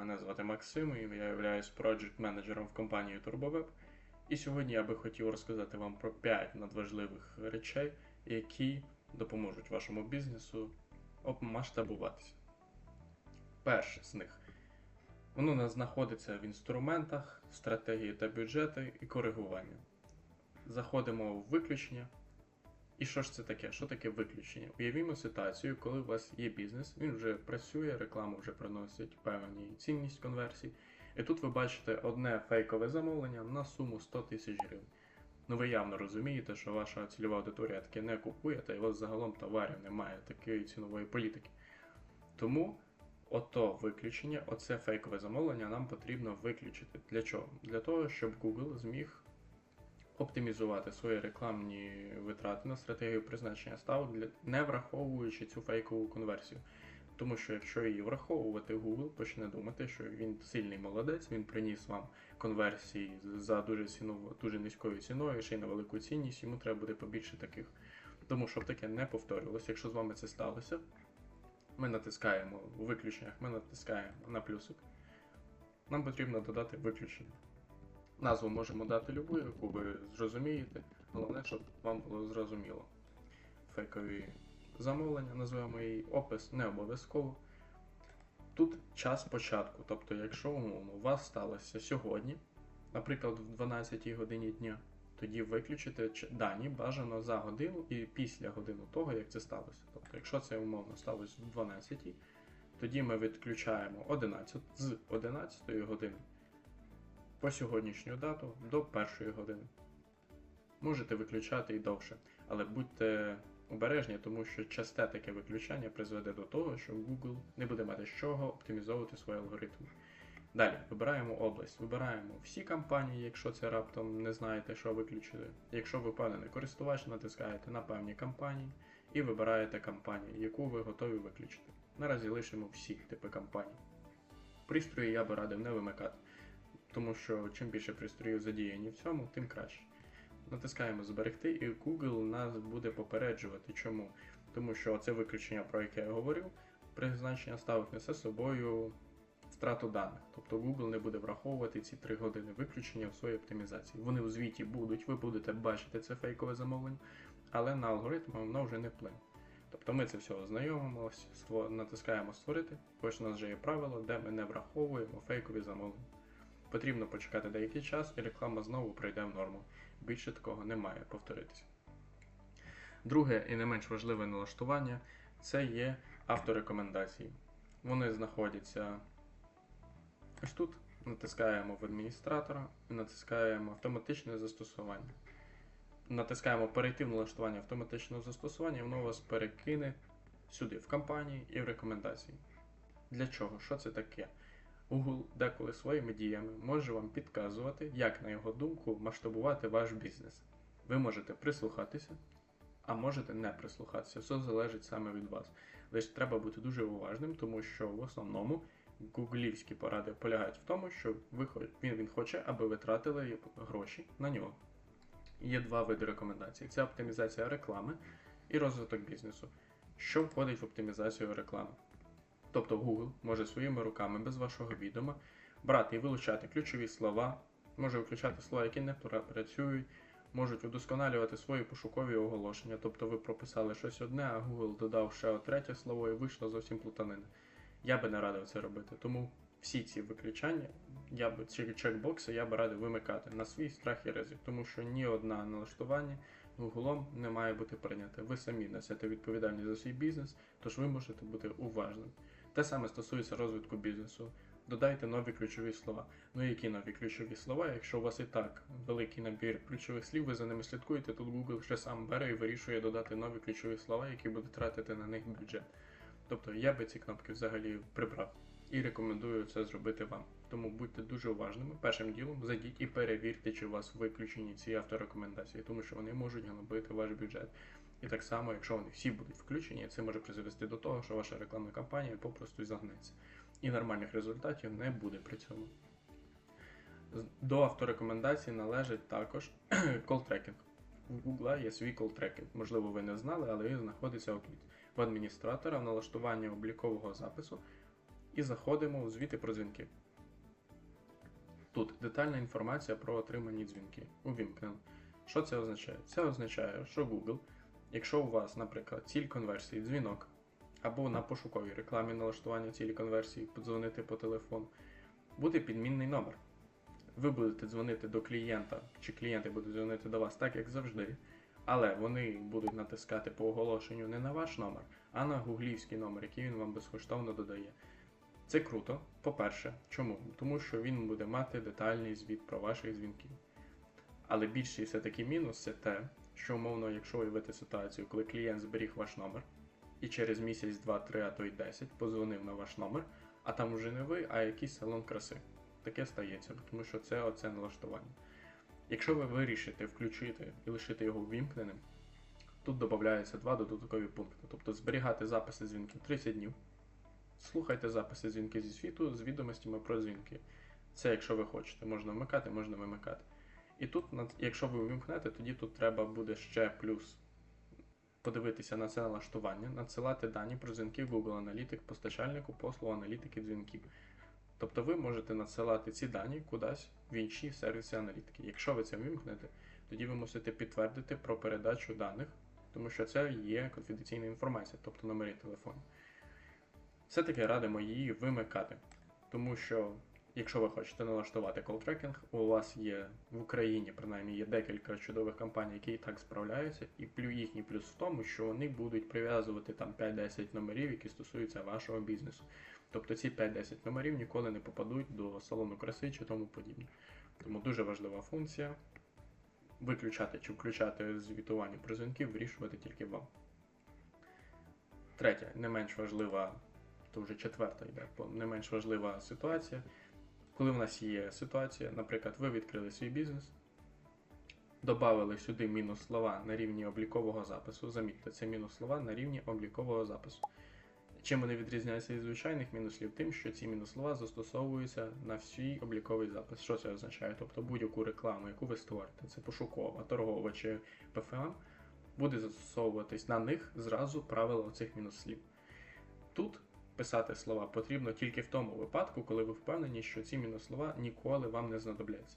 Мене звати Максим, і я являюсь проджект менеджером в компанії TurboWeb. І сьогодні я би хотів розказати вам про 5 надважливих речей, які допоможуть вашому бізнесу масштабуватися. Перше з них. Воно у знаходиться в інструментах, стратегії та бюджети і коригування. Заходимо в виключення. І що ж це таке? Що таке виключення? Уявімо ситуацію, коли у вас є бізнес, він вже працює, реклама вже приносить певні цінність конверсій. І тут ви бачите одне фейкове замовлення на суму 100 тисяч гривень. Ну ви явно розумієте, що ваша цільова аудиторія таке не купує, та й у вас загалом товарів немає такої цінової політики. Тому ото виключення, оце фейкове замовлення нам потрібно виключити. Для чого? Для того, щоб Google зміг оптимізувати свої рекламні витрати на стратегію призначення ставок, не враховуючи цю фейкову конверсію. Тому що якщо її враховувати, Google почне думати, що він сильний молодець, він приніс вам конверсії за дуже ціну, дуже низькою ціною, ще й на велику цінність, йому треба буде побільше таких. Тому щоб таке не повторювалося, якщо з вами це сталося, ми натискаємо у виключеннях, ми натискаємо на плюсик. Нам потрібно додати виключення. Назву можемо дати любу, яку ви зрозумієте. Головне, щоб вам було зрозуміло. Фейкові замовлення, називаємо її опис не обов'язково. Тут час початку. Тобто, якщо умовно у вас сталося сьогодні, наприклад, в 12 годині дня, тоді виключите дані бажано за годину і після години того, як це сталося. Тобто, якщо це умовно сталося в 12, тоді ми відключаємо 11 з 11 години по сьогоднішню дату до першої години. Можете виключати і довше, але будьте обережні, тому що часте таке виключання призведе до того, що Google не буде мати з чого оптимізовувати свої алгоритми. Далі вибираємо область, вибираємо всі кампанії, якщо це раптом не знаєте, що виключити. Якщо ви впевнений користувач, натискаєте на певні кампанії і вибираєте кампанію, яку ви готові виключити. Наразі лишимо всі типи кампаній. Пристрої я би радив не вимикати тому що чим більше пристроїв задіяні в цьому, тим краще. Натискаємо Зберегти, і Google нас буде попереджувати. Чому? Тому що це виключення, про яке я говорив, призначення ставок несе собою втрату даних. Тобто Google не буде враховувати ці 3 години виключення в своїй оптимізації. Вони у звіті будуть, ви будете бачити це фейкове замовлення, але на алгоритм воно вже не вплине. Тобто ми це все ознайомимося, натискаємо Створити, ось у нас вже є правило, де ми не враховуємо фейкові замовлення. Потрібно почекати деякий час і реклама знову прийде в норму. Більше такого не має повторитися. Друге і не менш важливе налаштування це є авторекомендації. Вони знаходяться ось тут. Натискаємо в адміністратора і натискаємо автоматичне застосування. Натискаємо перейти в налаштування автоматичного застосування, і воно вас перекине сюди, в кампанії і в рекомендації. Для чого? Що це таке? Google деколи своїми діями може вам підказувати, як, на його думку, масштабувати ваш бізнес. Ви можете прислухатися, а можете не прислухатися. Все залежить саме від вас. Лише треба бути дуже уважним, тому що в основному гуглівські поради полягають в тому, що він, він хоче, аби ви тратили гроші на нього. Є два види рекомендацій: це оптимізація реклами і розвиток бізнесу. Що входить в оптимізацію реклами? Тобто Google може своїми руками без вашого відома брати і вилучати ключові слова, може виключати слова, які не працюють, можуть удосконалювати свої пошукові оголошення. Тобто ви прописали щось одне, а Google додав ще третє слово і вийшло зовсім плутанина. Я би не радив це робити. Тому всі ці виключання, я би ці чекбокси я би радив вимикати на свій страх і ризик, тому що ні одне налаштування Google не має бути прийняте. Ви самі несете відповідальність за свій бізнес, тож ви можете бути уважним. Те саме стосується розвитку бізнесу. Додайте нові ключові слова. Ну які нові ключові слова? Якщо у вас і так великий набір ключових слів, ви за ними слідкуєте, тут Google вже сам бере і вирішує додати нові ключові слова, які будуть тратити на них бюджет. Тобто я би ці кнопки взагалі прибрав і рекомендую це зробити вам. Тому будьте дуже уважними. Першим ділом зайдіть і перевірте, чи у вас виключені ці авторекомендації, тому що вони можуть ганобити ваш бюджет. І так само, якщо вони всі будуть включені, це може призвести до того, що ваша рекламна кампанія попросту загнеться. І нормальних результатів не буде при цьому. До авторекомендацій належить також кол-трекінг. В Google є свій кол-трекінг. Можливо, ви не знали, але він знаходиться отут. В адміністратора в налаштуванні облікового запису і заходимо в звіти про дзвінки. Тут детальна інформація про отримані дзвінки. Увімкнено. Що це означає? Це означає, що Google, якщо у вас, наприклад, ціль конверсії дзвінок, або на пошуковій рекламі налаштування цілі конверсії, подзвонити по телефону, буде підмінний номер. Ви будете дзвонити до клієнта, чи клієнти будуть дзвонити до вас так, як завжди, але вони будуть натискати по оголошенню не на ваш номер, а на гуглівський номер, який він вам безкоштовно додає. Це круто, по-перше, чому? Тому що він буде мати детальний звіт про ваших дзвінків. Але більший все-таки мінус це те, що умовно, якщо уявити ситуацію, коли клієнт зберіг ваш номер і через місяць, два, три, а то й 10 позвонив на ваш номер, а там уже не ви, а якийсь салон краси. Таке стається, тому що це оце налаштування. Якщо ви вирішите включити і лишити його ввімкненим, тут додаються два додаткові пункти. Тобто зберігати записи дзвінків 30 днів. Слухайте записи дзвінки зі світу з відомостями про дзвінки. Це якщо ви хочете, можна вмикати, можна вимикати. І тут, якщо ви вимкнете, тоді тут треба буде ще плюс подивитися на це налаштування, надсилати дані про дзвінки Google Analytics постачальнику послуг аналітики дзвінків. Тобто ви можете надсилати ці дані кудись в інші сервіси аналітики. Якщо ви це вимкнете, тоді ви мусите підтвердити про передачу даних, тому що це є конфіденційна інформація, тобто номери телефонів. Все-таки радимо її вимикати, тому що якщо ви хочете налаштувати колл-трекінг, у вас є в Україні, принаймні, є декілька чудових компаній, які і так справляються, і їхній плюс в тому, що вони будуть прив'язувати там 5-10 номерів, які стосуються вашого бізнесу. Тобто ці 5-10 номерів ніколи не попадуть до салону краси чи тому подібне. Тому дуже важлива функція. Виключати чи включати звітування про дзвінки, вирішувати тільки вам. Третя, не менш важлива, то вже четверта йде, не менш важлива ситуація. Коли в нас є ситуація, наприклад, ви відкрили свій бізнес, додали сюди мінус слова на рівні облікового запису. Замітьте, це мінус слова на рівні облікового запису. Чим вони відрізняються від звичайних мінуслів? Тим, що ці мінуслова застосовуються на всій обліковий запис. Що це означає? Тобто будь-яку рекламу, яку ви створите, це пошукова, торгова чи ПФА, буде застосовуватись на них зразу правило цих мінуслів. Тут писати слова потрібно тільки в тому випадку, коли ви впевнені, що ці мінуслова ніколи вам не знадобляться.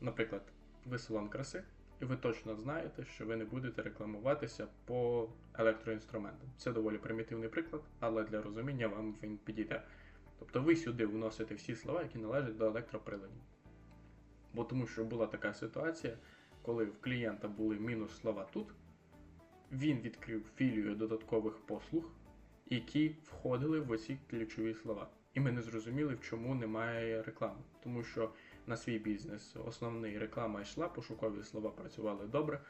Наприклад, ви салон краси, і ви точно знаєте, що ви не будете рекламуватися по електроінструментам. Це доволі примітивний приклад, але для розуміння вам він підійде. Тобто ви сюди вносите всі слова, які належать до електроприладів. Бо тому що була така ситуація, коли в клієнта були мінус слова тут, він відкрив філію додаткових послуг, які входили в оці ключові слова. І ми не зрозуміли, в чому немає реклами. Тому що на свій бізнес основний реклама йшла, пошукові слова працювали добре,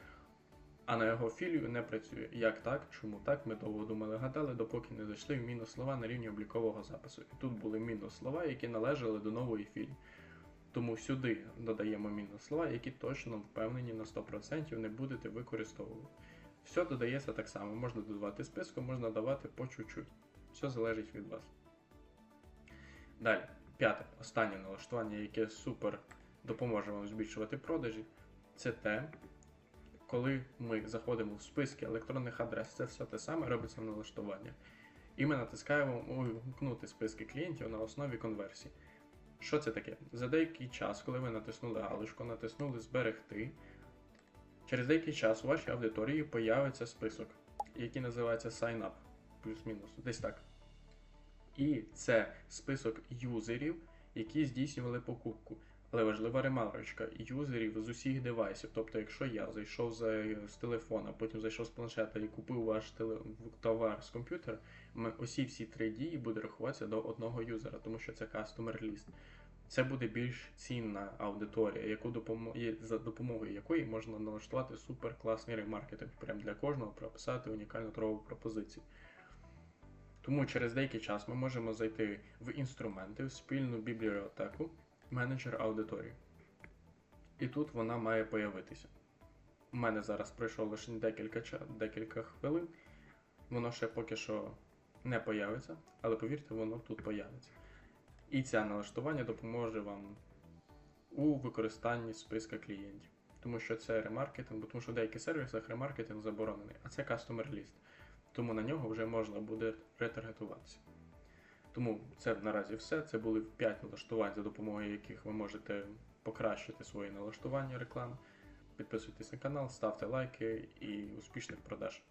а на його філію не працює. Як так? Чому так? Ми довго думали, гадали, допоки не зайшли в мінус слова на рівні облікового запису. І тут були мінус слова, які належали до нової філії. Тому сюди додаємо мінус слова, які точно впевнені на 100% не будете використовувати. Все додається так само. Можна додавати списком, можна давати по чуть-чуть. Все залежить від вас. Далі, п'яте, останнє налаштування, яке супер допоможе вам збільшувати продажі, це те, коли ми заходимо в списки електронних адрес, це все те саме робиться в налаштуваннях. І ми натискаємо увімкнути списки клієнтів на основі конверсії. Що це таке? За деякий час, коли ви натиснули галочку, натиснули зберегти, через деякий час у вашій аудиторії появиться список, який називається Sign Up, плюс-мінус, десь так. І це список юзерів, які здійснювали покупку. Але важлива ремарочка юзерів з усіх девайсів. Тобто, якщо я зайшов за, з телефона, потім зайшов з планшета і купив ваш теле, товар з комп'ютера, ми, усі всі три дії буде рахуватися до одного юзера, тому що це customer list. Це буде більш цінна аудиторія, яку допомо... за допомогою якої можна налаштувати супер класний ремаркетинг. Прям для кожного прописати унікальну торгову пропозицію. Тому через деякий час ми можемо зайти в інструменти, в спільну бібліотеку, менеджер аудиторії. І тут вона має появитися. У мене зараз пройшло лише декілька, декілька хвилин. Воно ще поки що не появиться, але повірте, воно тут появиться. І це налаштування допоможе вам у використанні списка клієнтів. Тому що це ремаркетинг, тому що в деяких сервісах ремаркетинг заборонений, а це customer list. Тому на нього вже можна буде ретаргетуватися. Тому це наразі все. Це були 5 налаштувань, за допомогою яких ви можете покращити свої налаштування реклами. Підписуйтесь на канал, ставте лайки і успішних продаж.